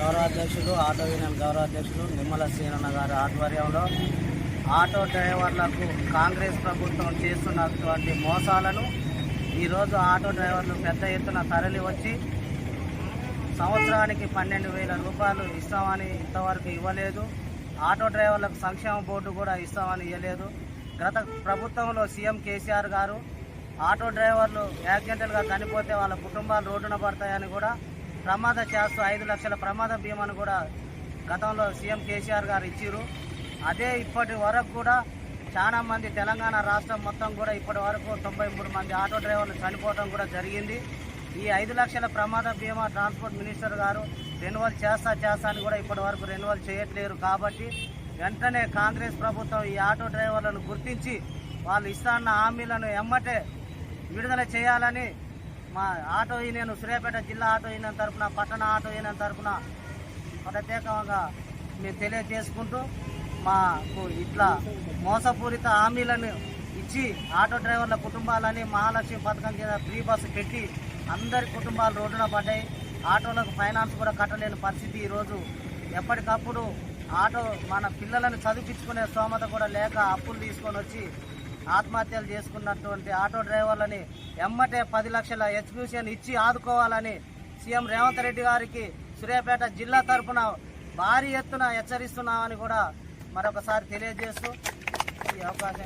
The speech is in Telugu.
గౌరవాధ్యక్షులు ఆటో యూనియన్ గౌరవాధ్యక్షులు నిమ్మల సీనన్న గారి ఆధ్వర్యంలో ఆటో డ్రైవర్లకు కాంగ్రెస్ ప్రభుత్వం చేస్తున్నటువంటి మోసాలను ఈరోజు ఆటో డ్రైవర్లు పెద్ద ఎత్తున తరలి వచ్చి సంవత్సరానికి పన్నెండు వేల రూపాయలు ఇస్తామని ఇంతవరకు ఇవ్వలేదు. ఆటో డ్రైవర్లకు సంక్షేమ బోర్డు కూడా ఇస్తామని ఇవ్వలేదు. గత ప్రభుత్వంలో సీఎం కేసీఆర్ గారు ఆటో డ్రైవర్లు యాక్సిడెంటల్గా చనిపోతే వాళ్ళ కుటుంబాలు రోడ్డున పడతాయని కూడా ప్రమాద చేస్తూ ఐదు లక్షల ప్రమాద బీమాను కూడా గతంలో సీఎం కేసీఆర్ గారు ఇచ్చారు అదే ఇప్పటి వరకు కూడా చాలా మంది తెలంగాణ రాష్ట్రం మొత్తం కూడా ఇప్పటి వరకు తొంభై మూడు మంది ఆటో డ్రైవర్లు చనిపోవడం కూడా జరిగింది. ఈ ఐదు లక్షల ప్రమాద బీమా ట్రాన్స్పోర్ట్ మినిస్టర్ గారు రెన్యువల్ చేస్తా చేస్తా అని కూడా ఇప్పటి వరకు రెన్యువల్ చేయట్లేరు కాబట్టి వెంటనే కాంగ్రెస్ ప్రభుత్వం ఈ ఆటో డ్రైవర్లను గుర్తించి వాళ్ళు ఇస్తాన్న హామీలను ఎమ్మటే విడుదల చేయాలని మా ఆటో యూనియన్ సూర్యాపేట జిల్లా ఆటో యూనియన్ తరఫున పట్టణ ఆటో యూనియన్ తరఫున ప్రత్యేకంగా మేము తెలియజేసుకుంటూ మాకు ఇట్లా మోసపూరిత హామీలను ఇచ్చి ఆటో డ్రైవర్ల కుటుంబాలని మహాలక్ష్మి పథకం కింద ఫ్రీ బస్సు పెట్టి అందరి కుటుంబాలు రోడ్డున పడ్డాయి. ఆటోలకు ఫైనాన్స్ కూడా కట్టలేని పరిస్థితి ఈరోజు. ఎప్పటికప్పుడు ఆటో మన పిల్లలను చదివించుకునే స్తోమత కూడా లేక అప్పులు తీసుకొని వచ్చి ఆత్మహత్యలు చేసుకున్నటువంటి ఆటో డ్రైవర్లని ఎమ్మటే పది లక్షల ఎక్స్క్యూషన్ ఇచ్చి ఆదుకోవాలని సీఎం రేవంత్ రెడ్డి గారికి సూర్యాపేట జిల్లా తరఫున భారీ ఎత్తున హెచ్చరిస్తున్నామని కూడా మరొకసారి తెలియజేస్తూ ఈ అవకాశం